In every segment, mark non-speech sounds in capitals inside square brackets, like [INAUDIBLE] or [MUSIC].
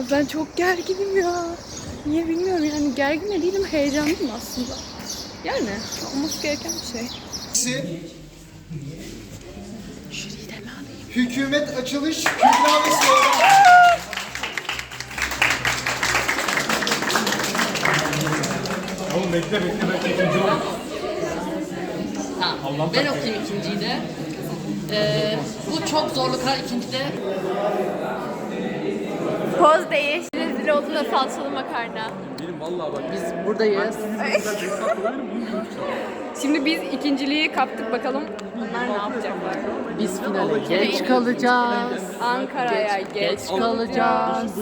Ya ben çok gerginim ya. Niye bilmiyorum yani gergin de değilim heyecanlıyım aslında. Yani olması gereken bir şey. Hükümet açılış Kübra ve. Oğlum bekle bekle bekle ikinci ol. Tamam. Ben okuyayım ikinciyi de. Ee, bu çok zorlu kar ikincide. Poz değiş. Rezil oldu da salçalı makarna. Benim vallahi bak. Biz buradayız. Şimdi biz ikinciliği kaptık bakalım. Onlar ne yapacaklar? Biz finale geç kalacağız. Ankara'ya geç. kalacağız.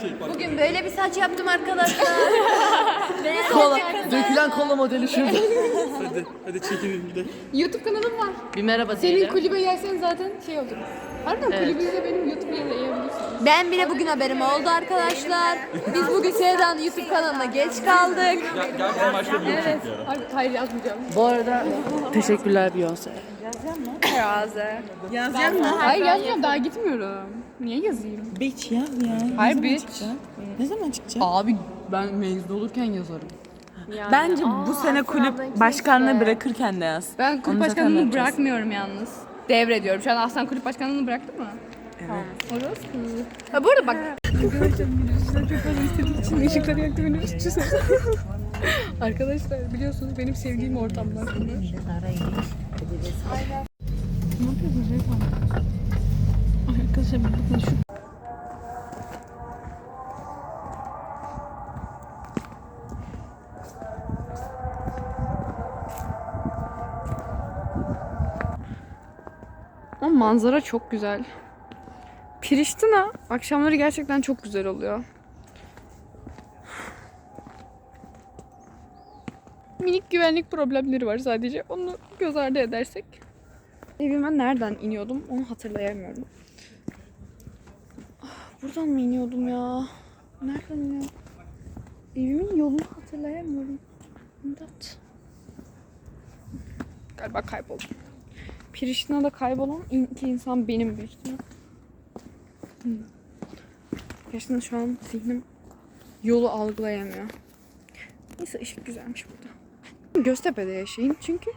Şey. Bugün böyle bir saç yaptım arkadaşlar. [LAUGHS] Kola, dökülen kola modeli şurada. [LAUGHS] Hadi hadi çekilin gidelim. YouTube kanalım var. Bir merhaba Senin diyelim. kulübe gelsen zaten şey olur. Harbiden Evet. kulübünüze benim. Ben bile bugün haberim oldu arkadaşlar. Biz bugün Seyra'nın YouTube kanalına geç kaldık. Gel gel ben başka bir Evet. çek ya. Hayır, hayır yazmayacağım. Bu arada teşekkürler Beyoncé. Yazacak mı? Hayır yazmıyorum daha gitmiyorum. Niye yazayım? Beach yaz ya. Hayır ne zaman bitch. çıkacak? Ne zaman çıkacak? Abi ben mezun olurken yazarım. Bence bu sene kulüp başkanlığı bırakırken de yaz. Ben kulüp Onu zaten başkanlığını bırakmıyorum yalnız. Devrediyorum. Şu an Aslan kulüp başkanlığını bıraktı mı? Evet. Orası. Ha bu arada bak. Arkadaşlar minibüsler çok fazla istediği için ışıkları yaktı minibüsçü Arkadaşlar biliyorsunuz benim sevdiğim ortamlar bunlar. Ne yapıyorsunuz? Ay Arkadaşlar bakın şu Ama manzara çok güzel. Priştina akşamları gerçekten çok güzel oluyor. Minik güvenlik problemleri var sadece. Onu göz ardı edersek. Evime nereden iniyordum onu hatırlayamıyorum. Ah, Buradan mı iniyordum ya? Nereden iniyordum? Evimin yolunu hatırlayamıyorum. İmdat. Galiba kayboldum. Priştina'da kaybolan iki insan benim büyük ihtimal. Hmm. Gerçekten şu an zihnim yolu algılayamıyor. Neyse ışık güzelmiş burada. Göztepe'de yaşayayım çünkü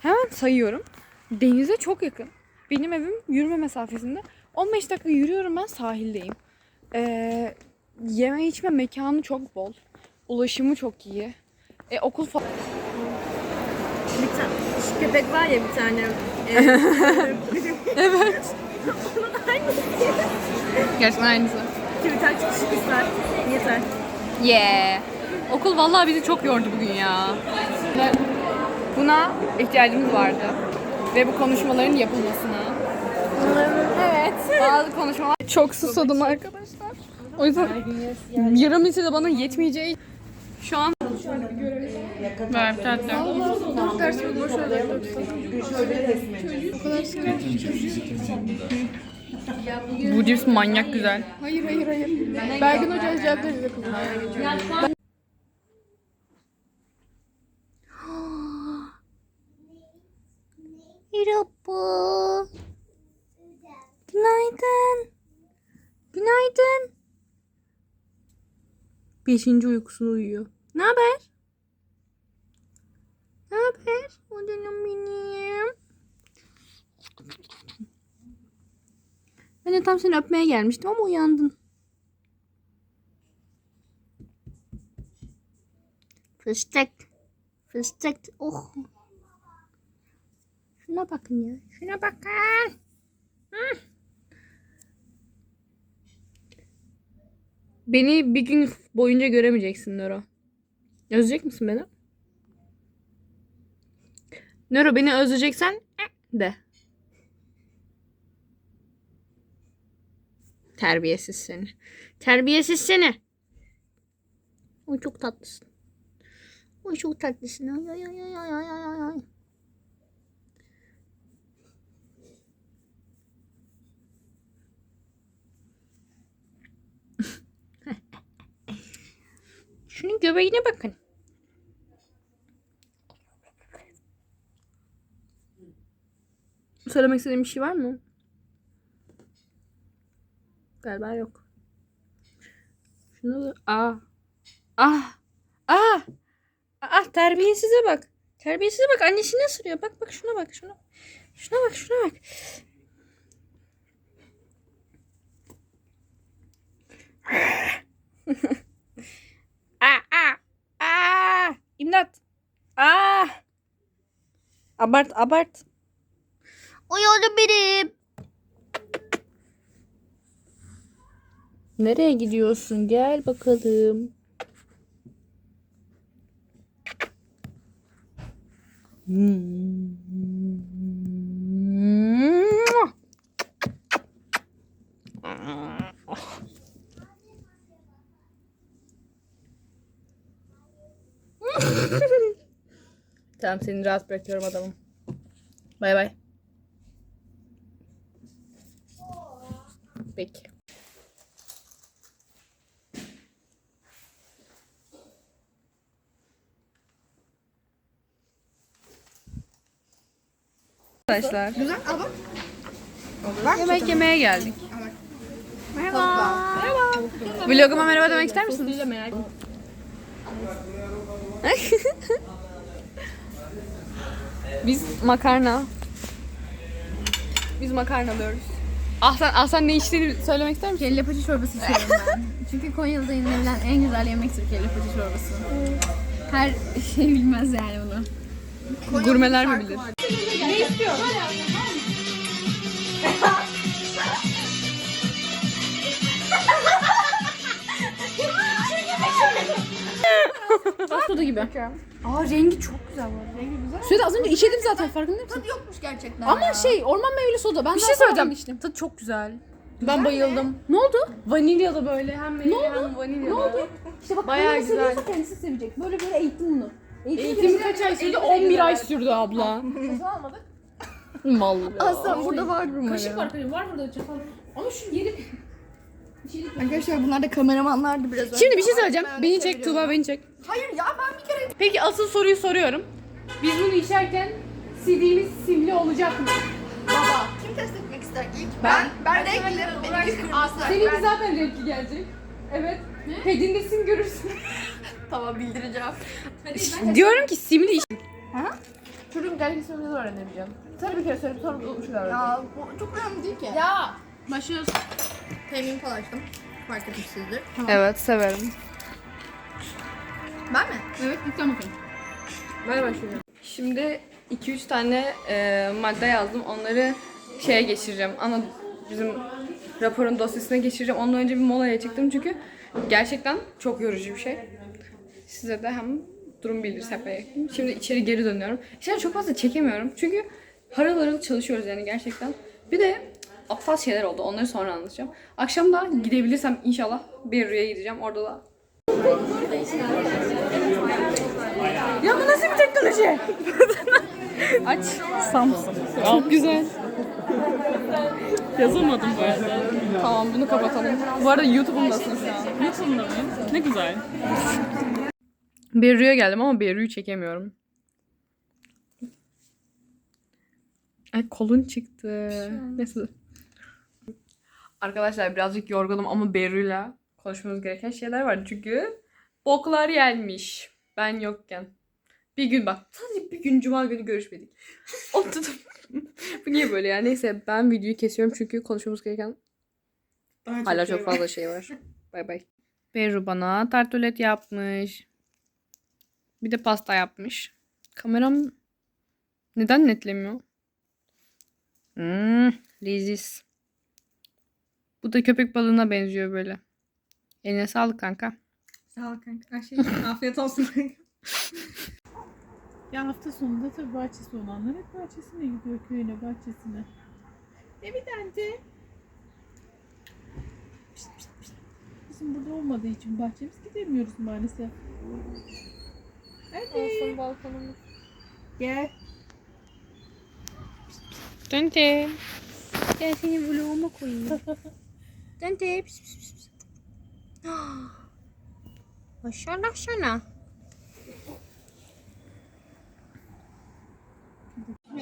hemen sayıyorum. Denize çok yakın. Benim evim yürüme mesafesinde. 15 dakika yürüyorum ben sahildeyim. Ee, yeme içme mekanı çok bol. Ulaşımı çok iyi. E, okul falan. Bir tane, şu köpek var ya bir tane. [LAUGHS] [LAUGHS] Gerçekten aynısı. Twitter çıkışı kızlar. Yeter. Yeah. Okul vallahi bizi çok yordu bugün ya. Ve buna ihtiyacımız vardı. Ve bu konuşmaların yapılmasına. Evet. Bazı konuşmalar. Çok susadım arkadaşlar. O yüzden yarım litre de bana yetmeyeceği şu an Ver bir tane daha. Ters bir boş öyle Bu cips manyak güzel. Hayır hayır hayır. Bergin Hoca cevap verecek. Merhaba. Günaydın. Günaydın. Beşinci uykusunu uyuyor. Ne haber? Ne haber? O benim. Ben de tam seni öpmeye gelmiştim ama uyandın. Fıstık. Fıstık. Oh. Şuna bakın ya. Şuna bakın. Beni bir gün boyunca göremeyeceksin Nero. Özleyecek misin beni? Nero beni özleyeceksen eh, de. Terbiyesiz seni. Terbiyesiz seni. Oy çok tatlısın. Oy çok tatlısın. Ay ay ay ay ay ay ay. [LAUGHS] Şunun göbeğine bakın. Söylemek istediğim bir şey var mı? Galiba yok. Şuna da ah. Ah. Ah. Ah terbiyesize bak. Terbiyesize bak annesini ısırıyor. Bak bak şuna bak şuna. Şuna bak şuna bak. [LAUGHS] ah ah ah. İmdat. Ah. Abart abart. Yolu benim. Nereye gidiyorsun? Gel bakalım. tamam seni rahat bırakıyorum adamım. Bay bay. Peki. Arkadaşlar. Güzel ama. Yemek yemeye geldik. Merhaba. Merhaba. Vloguma merhaba demek ister misiniz? [LAUGHS] Biz makarna. Biz makarna alıyoruz. Ahsen, Ahsen ne içtiğini söylemek ister misin? Kelle paça çorbası içiyorum ben. [LAUGHS] Çünkü Konyalı'da yenilen en güzel yemektir kelle paça çorbası. Her şey bilmez yani bunu. Gurmeler mi bilir? Suda gibi. Aa rengi çok güzel bu. Rengi güzel. Suyu da az önce içedim zaten farkında mısın? Tadı yokmuş gerçekten Ama şey orman meyveli soda. Ben Bir şey söyleyeceğim. Tadı çok güzel. Ben bayıldım. Ne oldu? Vanilyalı böyle hem meyve hem vanilyalı. Ne oldu? İşte bak Bayağı Bayağı güzel. seviyorsa kendisi sevecek. Böyle böyle eğittim bunu. Eğitim kaç ay sürdü? 11 ay sürdü abla. Mal. Aslan burada vardır umarım. Kaşık var kaşık. Var burada çatal. Ama şu yeri Arkadaşlar bunlar da kameramanlardı biraz önce. Şimdi bir şey söyleyeceğim. Beni çek Tuğba beni çek. Hayır ya ben bir kere... Peki asıl soruyu soruyorum. Biz bunu içerken CD'miz simli olacak mı? Baba. Kim test etmek ister ilk? Ben. Ben renkli. Benimki kırmızı. Seninki zaten renkli gelecek. Evet. Pedinde sim görürsün. [LAUGHS] Tamam bildireceğim. Diyorum ki simli iç. Çocuğun gerçek ismini öğrenebileceğim. Sana bir kere söyleyip sonra unutmuşlar. Ya bu çok önemli değil ki. Ya. Başlıyoruz. Temin falan açtım. Fark etmişsinizdir. Evet severim. Ben mi? Evet lütfen bakın. Ben başlıyorum. Şimdi 2-3 tane e, madde yazdım. Onları şeye geçireceğim. Ana bizim raporun dosyasına geçireceğim. Ondan önce bir molaya çıktım çünkü gerçekten çok yorucu bir şey. Size de hem durum yapmaya gittim. Şimdi içeri geri dönüyorum. İçeri çok fazla çekemiyorum. Çünkü harıl harıl çalışıyoruz yani gerçekten. Bir de aptal şeyler oldu. Onları sonra anlatacağım. Akşam da gidebilirsem inşallah Berru'ya gideceğim. Orada da ya bu nasıl bir teknoloji? [LAUGHS] Aç. Samsung. Çok güzel. Yazamadım bu arada. Tamam bunu kapatalım. Bu arada YouTube'umdasın şu an. YouTube'da mı? Ne güzel. Berru'ya geldim ama Berru'yu çekemiyorum. Ay kolun çıktı. Neyse. Arkadaşlar birazcık yorgunum ama Berru'yla konuşmamız gereken şeyler var. Çünkü boklar gelmiş. Ben yokken. Bir gün bak sadece bir gün cuma günü görüşmedik. [LAUGHS] Oturdum. [LAUGHS] Bu niye böyle ya? Neyse ben videoyu kesiyorum çünkü konuşmamız gereken hala çok fazla şey var. [LAUGHS] Bay bay. Berru bana tartulet yapmış. Bir de pasta yapmış. Kameram neden netlemiyor? Hmm, leziz. Bu da köpek balığına benziyor böyle. Eline sağlık kanka. Sağ ol kanka. Şey afiyet olsun. [LAUGHS] ya hafta sonunda tabii bahçesi olanlar hep bahçesine gidiyor köyüne bahçesine. Pişt, pişt, pişt. Bizim burada olmadığı için bahçemiz gidemiyoruz maalesef. Hadi. balkonumuz. Gel. Tente. Gel seni vloguma koyayım. Pis pis pis. pis.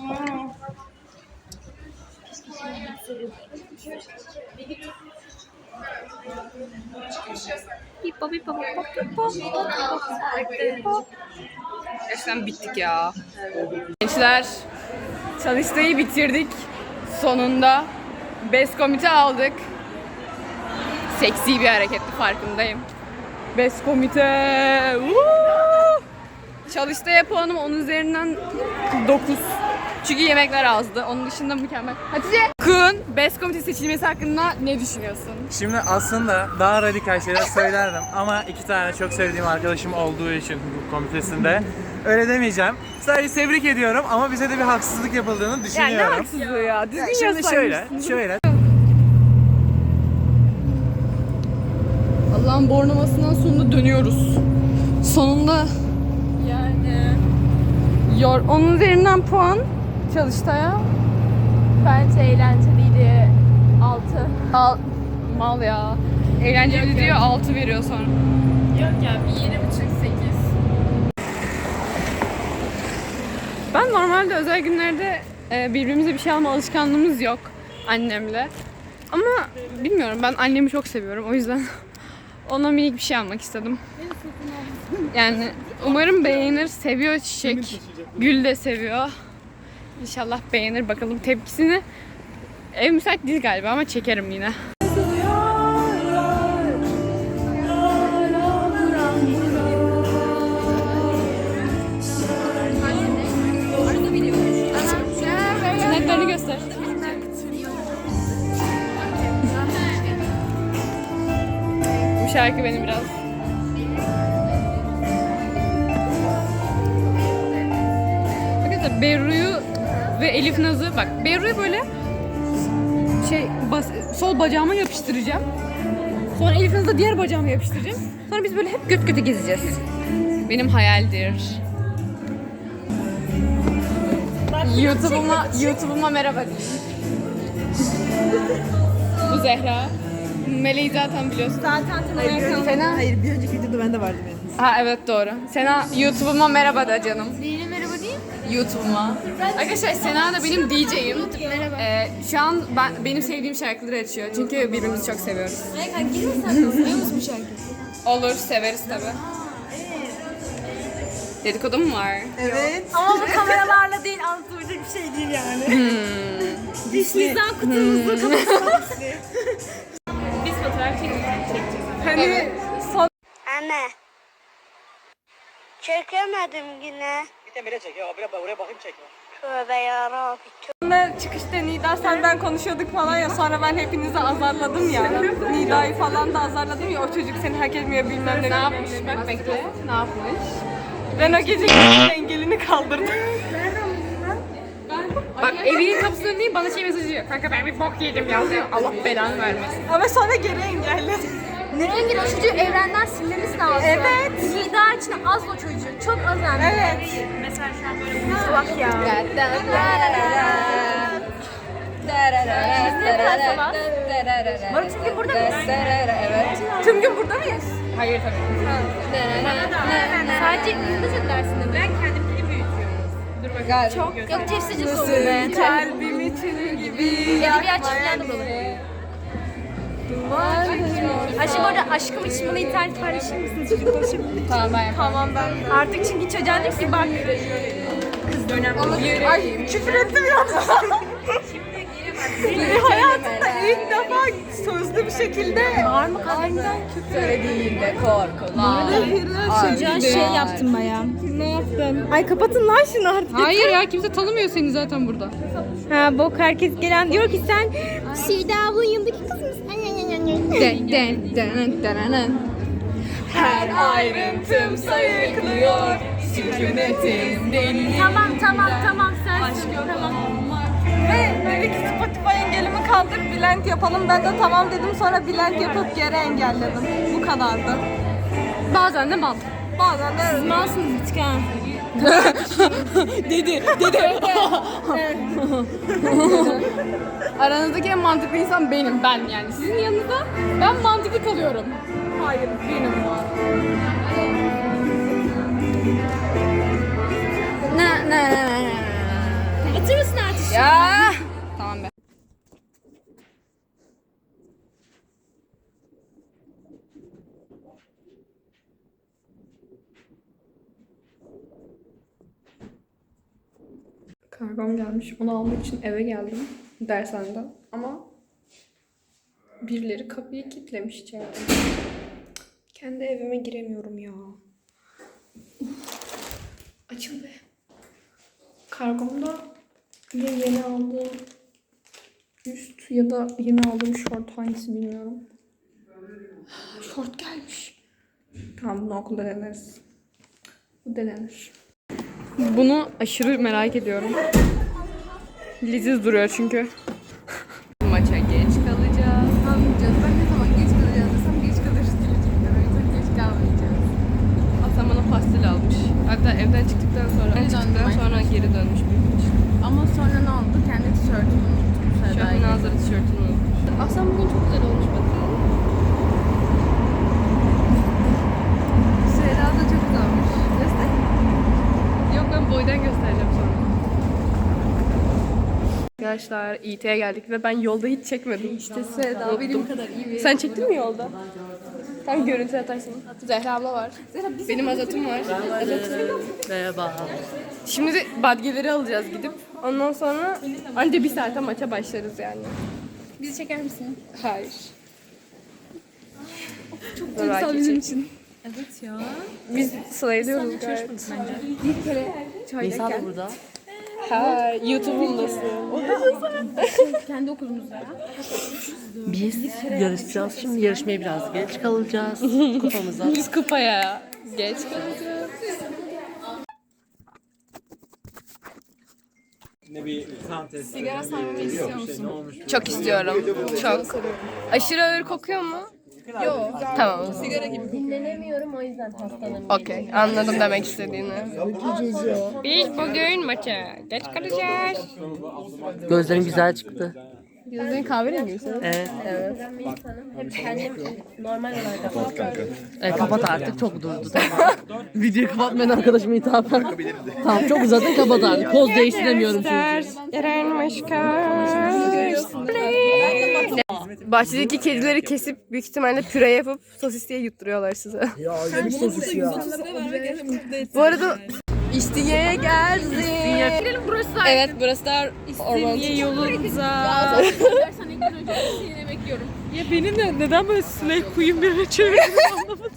Maşallah sana. Gerçekten bittik ya. Gençler çalıştayı bitirdik. Sonunda best komite aldık. Seksi bir hareketti farkındayım. Best komite. Woo! Çalıştaya puanım 10 üzerinden 9. Çünkü yemekler azdı. Onun dışında mükemmel. Hatice! Kun, Best Komite seçilmesi hakkında ne düşünüyorsun? Şimdi aslında daha radikal şeyler söylerdim ama iki tane çok sevdiğim arkadaşım olduğu için bu komitesinde öyle demeyeceğim. Sadece tebrik ediyorum ama bize de bir haksızlık yapıldığını Yani ne düşünüyorum. haksızlığı ya? Düzgün Şimdi şöyle, şöyle. Allah'ın bornamasından sonunda dönüyoruz. Sonunda Yani. yor. Onun üzerinden puan çalıştaya. Bence eğlenceliydi. 6. Al, mal ya. Eğlenceli diyor 6 veriyor sonra. Yok ya bir 7,5 8. Ben normalde özel günlerde e, birbirimize bir şey alma alışkanlığımız yok annemle. Ama bilmiyorum ben annemi çok seviyorum o yüzden [LAUGHS] ona minik bir şey almak istedim. Yani umarım beğenir, seviyor çiçek. Gül de seviyor. İnşallah beğenir bakalım tepkisini. Ev müsait değil galiba ama çekerim yine. Bu şarkı beni biraz Berru'yu ve Elif Naz'ı bak Berru'yu böyle şey bas, sol bacağıma yapıştıracağım. Sonra Elif Naz'ı da diğer bacağıma yapıştıracağım. Sonra biz böyle hep göt göte gezeceğiz. Benim hayaldir. YouTube'uma YouTube'uma merhaba. Bu Zehra. Meleği zaten biliyorsun. Zaten tanımaya Sena. Hayır bir önceki videoda ben de vardım yani. Ha evet doğru. Sena YouTube'uma merhaba da canım. Neyine merhaba? YouTube'uma. Arkadaşlar Sena da benim DJ'im. Ee, şu an ben benim sevdiğim şarkıları açıyor. Çünkü birbirimizi çok seviyoruz. Ay kanka girme sen de. Biliyor musun bu şarkıyı? Olur, severiz tabi. Dedikodu mu var? Evet. Ama bu kameralarla değil anlatılacak bir şey değil yani. Bizden kutumuzu kapatalım. [LAUGHS] Biz fotoğraf çekeceğiz. Hani son Anne. Çekemedim yine. Bir de bire çek ya. Oraya, oraya bakayım çek. Tövbe yarabbi. çıkışta Nida senden konuşuyorduk falan ya sonra ben hepinizi azarladım ya. Nida'yı falan da azarladım ya o çocuk seni hak etmiyor bilmem ne. ne yapmış? Bak bekle. Ne yapmış? Ben o gece engelini kaldırdım. Bak evinin kapısında değil bana şey mesajı. Kanka ben bir bok yedim yazıyor. Allah belanı vermesin. Ama sonra geri engelledim. Rengin o çocuğu evrenden silmemiz lazım. Evet. Nida için az o çocuk. Çok az hem de. Evet. Mesela şu an böyle bir bak ya. Performans? Barut çünkü burada mıyız? Evet. Tüm gün burada mıyız? Hayır tabii. Sadece İngilizce dersinde mi? Ben kendimkini büyütüyorum. Çok yok tefsirci soru. Kalbimi tülü gibi. Edebiyat çiftliğinden de bulalım. Aşkım orada aşkım için bana internet paylaşır mısın? Çocuk konuşup. Tamam ben yaparım. Tamam ben. Artık çünkü çocuğa dedim ki bak. Kız dönem. Ay küfür ettim ya. Hayatımda ilk defa sözlü bir şekilde Var mı kalbimden? Söylediğinde korkular. çocuğa şey yaptım baya. Ne yaptın? Ay kapatın lan şunu artık. Hayır ya kimse tanımıyor seni zaten burada. Ha bok herkes gelen diyor ki sen Sida ablanın yanındaki kız mısın? Den den den den den. Her ayrıntım sayıklıyor. Sükunetim deli. Tamam tamam tamam sen tamam. ve dedi ki Spotify engelimi kaldır Bülent yapalım. Ben de tamam dedim sonra Bülent yapıp geri engelledim. Bu kadardı. Bazen de mal. Bazen de Malsınız bir tık ha. [LAUGHS] Dedi, dedi. Aranızdaki en mantıklı insan benim, ben yani. Sizin yanınızda ben mantıklı kalıyorum. hayır benim var. Kargom gelmiş. Onu almak için eve geldim dershaneden. Ama birileri kapıyı kilitlemiş içeride. Kendi evime giremiyorum ya. Açıl be. Kargomda ya yeni aldığım üst ya da yeni aldığım şort hangisi bilmiyorum. Şort gelmiş. Tamam bunu okulda deneriz. Bu denenir. Bunu aşırı merak ediyorum. Liziz duruyor çünkü. Maça geç kalacağız. Kalmayacağız. Ben ne zaman geç kalacağız desem geç kalırız diyecekler. O yüzden geç kalmayacağız. Hasan bana pastil almış. Hatta evden çıktıktan sonra, Geri çıktıktan sonra geri dönmüş büyümüş. Ama sonra ne oldu? Kendi tişörtümü unuttum. Şu an Seda'yı. Nazır'ın tişörtünü unutmuş. Hasan bugün çok güzel olmuş bakın. Seda da çok güzel olmuş. Göster. Yok ben boydan göstereceğim sonra. Arkadaşlar İT'ye geldik ve ben yolda hiç çekmedim. İşte Seda benim kadar iyi bir... Sen çektin mi yolda? Tam görüntü atarsın. Zehra abla var. Benim Azat'ım var. Merhaba. Şimdi de badgeleri alacağız gidip. Ondan sonra anca bir saate maça başlarız yani. Bizi çeker misin? Hayır. Çok Duygusal bizim için. Evet ya. Biz sırayılıyoruz gayet. Bir kere çaylak burada. Ha, YouTube'undasın. [LAUGHS] Kendi okulumuzda ya. Biz yarışacağız. Şimdi yarışmaya biraz geç kalacağız. Kupamıza. Biz kupaya geç kalacağız. Ne bir kan testi. Sigara sarmamı istiyor musun? Çok istiyorum. Çok. Aşırı ağır kokuyor mu? Yok. Tamam. Sigara gibi. Dinlenemiyorum o yüzden hastalanıyorum. Okey. Anladım demek istediğini. Biz bugün maça geç kalacağız. Gözlerin güzel çıktı. Gözlerin kahverengi mi? Evet. Evet. Hep kendim normal olarak e, kapat artık çok durdu tamam. [LAUGHS] Videoyu kapatmayan arkadaşıma hitaben. tamam çok uzattın kapat artık. Poz değiştiremiyorum çünkü. Eren Bahçedeki kedileri kesip büyük ihtimalle püre yapıp sosis diye yutturuyorlar size. [LAUGHS] Ya yemiş sosis ya. Bu arada İstinye'ye geldik. burası Evet burası da İstinye. Dersen ilk gün önce yine yemek yiyorum. Ya beni de neden böyle Slay Queen birine çevirdin anlamadım.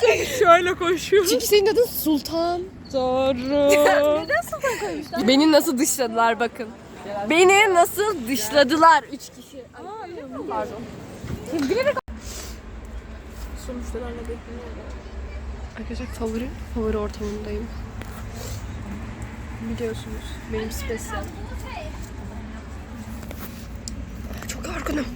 Sen şöyle koşuyorsun. Çünkü senin adın Sultan. Doğru. [LAUGHS] neden Sultan koymuşlar? Beni nasıl dışladılar bakın. Beni nasıl dışladılar? Üç kişi. Pardon. Bilerek... Sonuçlarla bekliyorum. Arkadaşlar favori, favori ortamındayım. Biliyorsunuz benim spesyal. Çok yorgunum.